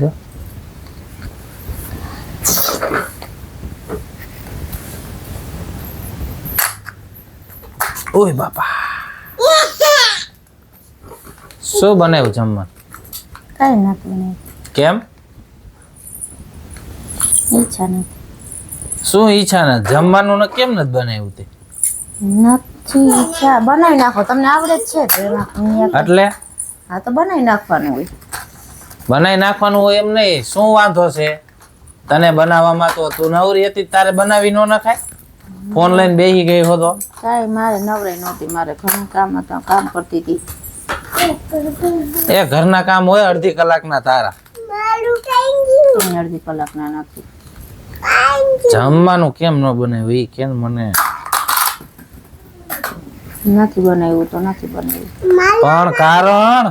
તો ઓય બાપા શું બનાવ્યું જમવાનું કઈ નથી બનાવ્યું કેમ ઈચ્છા નથી શું ઈચ્છા નથી જમવાનું ને કેમ નથી બનાવ્યું તે નથી ઈચ્છા બનાવી નાખો. તમને આવડે જ છે તો એમાં એટલે? હા તો બનાવી નાખવાનું હોય. બનાવી નાખવાનું હોય એમ નહીં. શું વાંધો છે? તને બનાવવામાં તો તું નવરી હતી તારે બનાવી ન નખાય? ફોન લઈને બેસી ગઈ હતો કાંઈ મારે નવરાઈ નહોતી. મારે ઘણું કામ હતા કામ કરતી હતી. એ ઘરના કામ હોય અડધી કલાકના તારા. અડધી કલાકના નથી. જમવાનું કેમ ન બનાવ્યું? એ કેમ મને નથી બનાવ્યું તો નથી બનાવ્યું. પણ કારણ?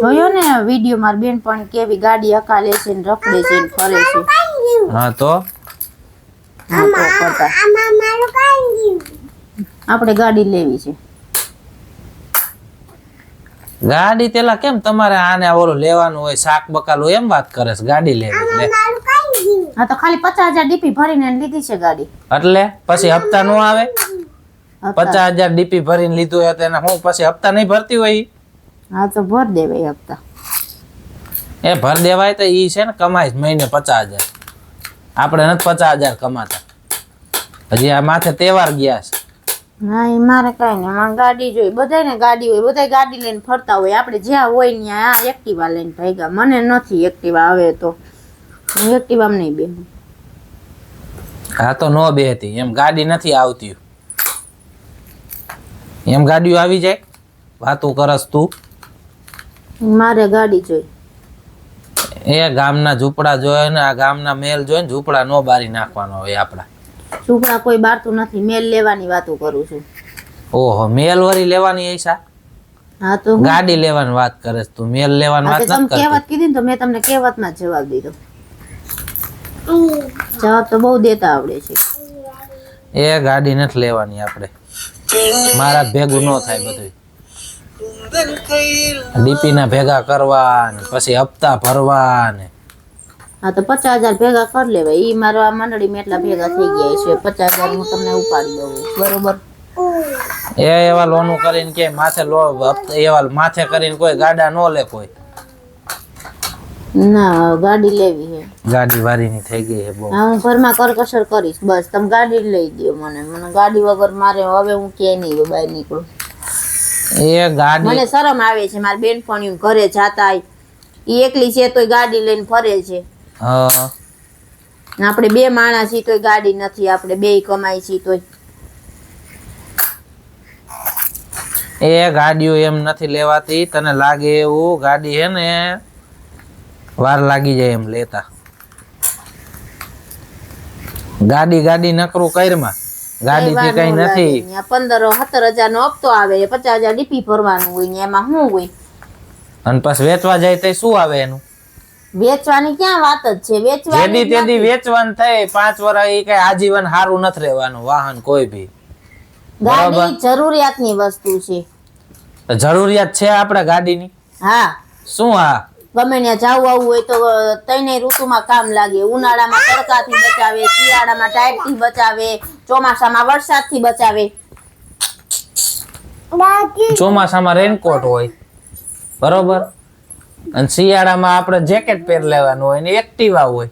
જોયો ને વીડિયો માર બેન પણ કેવી ગાડી અકાલે છે ને રખડે છે ને ફરે છે. હા તો? કરતા. આપણે ગાડી લેવી છે. ગાડી તેલા કેમ તમારે આને ઓલું લેવાનું હોય શાક બકાલું એમ વાત કરે છે ગાડી લેવી લે. હા તો ખાલી પચાસ હજાર ડીપી ભરીને લીધી છે ગાડી. એટલે પછી હપ્તા નો આવે. પચાસ હજાર ડીપી ભરીને લીધું હોય તો એને હું પછી હપ્તા નહીં ભરતી હોય હા તો ભર દેવાય હપ્તા. એ ભર દેવાય તો ઈ છે ને કમાય મહિને પચાસ હજાર. આપણે નથી પચાસ હજાર કમાતા. હજી આ માથે તહેવાર ગયા છે. ના એ મારે કઈ નહીં. મારે ગાડી જોઈ. બધાને ગાડી હોય. બધા ગાડી લઈને ફરતા હોય. આપણે જ્યાં હોય ત્યાં એક્ટિવા લઈને ભાગ્યા મને નથી એક્ટિવા આવે તો. હું એક્ટિવામાં નહીં બેહું આ તો નો બેહતી એમ ગાડી નથી આવતી. એમ ગાડીઓ આવી જાય? વાતો કરસ તું. મારે ગાડી જોઈ. એ ગામના ઝૂંપડા જોયે ને આ ગામના મેલ જોઈને ઝૂંપડા નો બારી નાખવાનો હોય આપડા ઝૂંપડા કોઈ બારતું નથી મેલ લેવાની વાતો કરું છું. ઓહો મેલ વરી લેવાની એસા હા તો ગાડી લેવાની વાત કરે તું મેલ લેવાની હા વાત નથી કરતી. કહેવત કીધી ને તો મેં તમને કહેવતમાં જવાબ દીધો. જવાબ તો બહુ દેતા આવડે છે. એ ગાડી નથી લેવાની આપણે. મારા ભેગું ન થાય બધું ડીપીના ભેગા કરવા ને પછી હપ્તા ભરવા ને હા તો પચાસ હજાર ભેગા કરી લેવાય. ઈ મારા મંડળીમાં એટલા ભેગા થઈ ગયા છે. પચાસ હજાર હું તમને ઉપાડી દઉં. બરોબર? એ એવા લોનું કરીને કે માથે લો એવા માથે કરીને કોઈ ગાડા ન લે કોઈ. ના ગાડી લેવી છે ગાડી વારીની થઈ ગઈ છે બહુ. હું ઘરમાં કરકસર કરીશ બસ. તમે ગાડી લઈ દો મને. મને ગાડી વગર મારે હવે હું કે નહીં બહાર નીકળું. એ ગાડી મને શરમ આવે છે મારી બેનપણીઓ ઘરે જાતા એ એકલી છે તોય ગાડી લઈને ફરે છે. હા. આપણે બે માણસ છીએ તોય ગાડી નથી આપણે બે કમાઈ છીએ તોય. એ ગાડીઓ એમ નથી લેવાતી તને લાગે એવું ગાડી હે ને? વાર લાગી જાય એમ લેતા. ગાડી ગાડી નકરું કઈરમાં ગાડી થી કઈ નથી. પંદર સત્તર હજાર નો હપ્તો આવે પચાસ હજાર ડીપી ભરવાનું હોય ને એમાં શું હોય? અને પછી વેચવા જાય તો શું આવે એનું? વેચવાની ક્યાં વાત જ છે વેચવાની જેદી તેદી વેચવાનું થાય પાંચ વર્ષ એ કઈ આજીવન સારું નથી રહેવાનું વાહન કોઈ ભી ગાડી જરૂરિયાતની વસ્તુ છે. જરૂરિયાત છે આપણે ગાડીની? હા. શું હા? ગમે ત્યાં જાવું આવવું હોય તો ત્રણેય ઋતુમાં કામ લાગે. ઉનાળામાં તડકાથી બચાવે શિયાળામાં ટાઈટથી બચાવે ચોમાસામાં વરસાદથી બચાવે. ચોમાસામાં રેનકોટ હોય બરોબર? અને શિયાળામાં આપણે જેકેટ પહેર લેવાનું હોય ને એક્ટિવા હોય.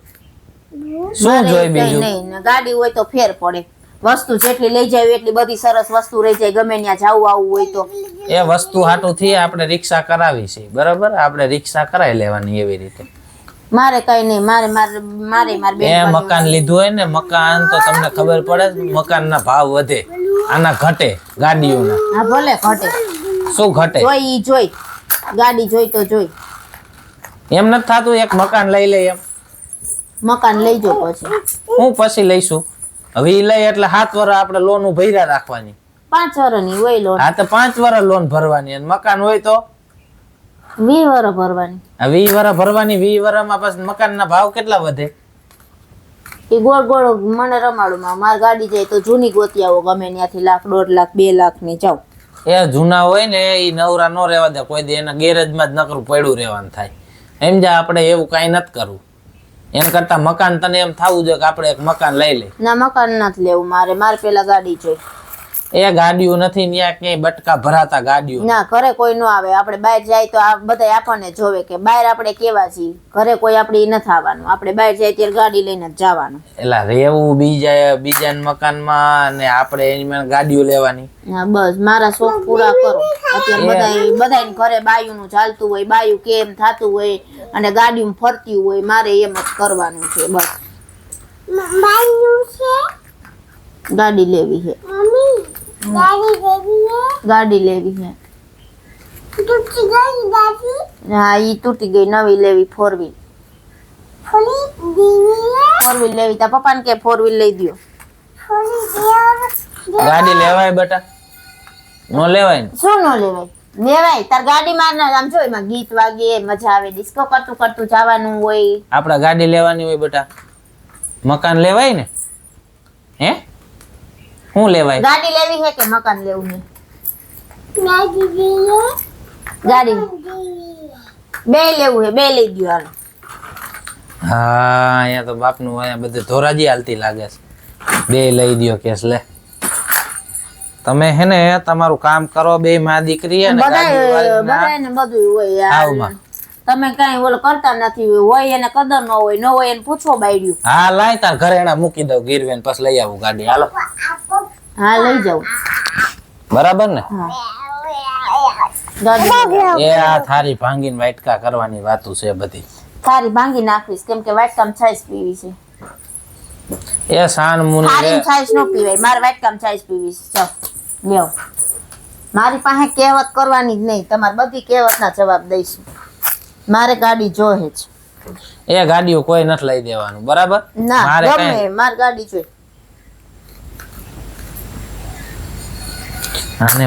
શું જોઈ બીજું? નહીં ગાડી હોય તો ફેર પડે. વસ્તુ જેટલી લઈ જાય એટલી બધી સરસ વસ્તુ રહી જાય ગમે ત્યાં જાવું આવવું હોય તો. એ વસ્તુ હાટું થી આપણે રિક્ષા કરાવી છે. બરાબર? આપણે રિક્ષા કરાવી લેવાની એવી રીતે. મારે કઈ નહીં મારે મારે મારે મારે એ મકાન લીધું હોય ને મકાન તો તમને ખબર પડે મકાનના ભાવ વધે. આના ઘટે ગાડીઓના. હા ભલે ઘટે. શું ઘટે? જોઈ ઈ જોઈ. ગાડી જોઈ તો જોઈ. એમ નથી થતું એક મકાન લઈ લે એમ. મકાન લઈ જો પછી. હું પછી લઈશું? હવે ઈ લઈ એટલે હાથ વર આપણે લોન ભર્યા રાખવાની. પાંચ વર્ષની હોય લોન હા તો પાંચ વર્ષ લોન ભરવાની. અને મકાન હોય તો? વી વર્ષ ભરવાની. આ વી વર્ષ ભરવાની. વી વર્ષમાં પછી મકાનના ભાવ કેટલા વધે? એ ગોળ ગોળ મને રમાડું માં મારી ગાડી જાય તો જૂની ગોતી આવો. ગમે ત્યાંથી લાખ દોઢ લાખ બે લાખની જાઓ. એ જૂના હોય ને એ નવરા ન રહેવા દે. કોઈ દે એના ગેરેજમાં જ નકરું પડ્યું રહેવાનું થાય. એમ જા આપણે એવું કાંઈ નથી કરવું. એના કરતા મકાન તને એમ થવું જોઈએ કે આપણે એક મકાન લઈ લે ના મકાન નથી લેવું મારે. મારે પેલા ગાડી જોઈ એ ગાડીઓ નથી ત્યાં ક્યાંય બટકા ભરાતા ગાડીઓ. ના ઘરે કોઈ ન આવે. આપણે બહાર જાય તો આ બધા આપણને જોવે કે બહાર આપણે કેવા છીએ. ઘરે કોઈ આપણે નથી આવવાનું. આપણે બહાર જાય ત્યારે ગાડી લઈને જ જવાનું. એટલે રહેવું બીજા બીજાના મકાનમાં અને આપણે એની ગાડીઓ લેવાની. હા બસ મારા શોખ પૂરા કરો. અત્યારે બધા બધા ઘરે બાયુનું ચાલતું હોય બાયુ કેમ થતું હોય અને ગાડીમાં ફરતી હોય મારે એમ જ કરવાનું છે બસ. ગાડી લેવી છે. ગાડી લેવી છે હા. ઈ તૂટી ગઈ નવી લેવી ફોર વ્હીલ ફોર વ્હીલ લેવી તા પપ્પાને કે ફોર વ્હીલ લઈ દ્યો. ગાડી લેવાય બેટા. નો લેવાય ને. શું ન લેવાય? લેવાય તાર ગાડીમાં ના આમ જો એમાં ગીત વાગે મજા આવે ડિસ્કો કરતું કરતું જવાનું હોય. આપડા ગાડી લેવાની હોય બેટા. મકાન લેવાય ને? હે? શું લેવાય? ગાડી લેવી છે કે મકાન લેવું છે? ગાડી બે લેવું છે બે લઈ ગયો હાલો. હા અહીંયા તો બાપનું અહીંયા બધું ધોરાજી હાલતી લાગે છે. બે લઈ દ્યો કેસ લે. તમે હે ને તમારું કામ કરો બે માં દીકરી અને બધાયને બધું હોય આવમાં. તમે કઈ ઓલો કરતા નથી હોય એને કદર ન હોય ન હોય એને પૂછો બાયડ્યું. હા લાય તાર ઘરે એના મૂકી દઉં ગીરવેન પછી લઈ આવું ગાડી. હાલો. હા લઈ જાઉં. બરાબર ને. એ આ થારી ભાંગીને વાટકા કરવાની વાતો છે બધી. થારી ભાંગી નાખીશ કેમ કે વાટકામ છાશ પીવી છે. એ સાન મુની થારી છાશ ન પીવાય મારે વાટકામ છાશ પીવી છે. ચાલ લ્યો. મારી પાસે કહેવત કરવાની જ નહીં તમારે બધી કહેવતના જવાબ દઈશું. મારે ગાડી જોહે જ એ ગાડીઓ કોઈ નથી લઈ દેવાનું બરાબર? ના મારે ગમે મારી ગાડી જોઈ. આને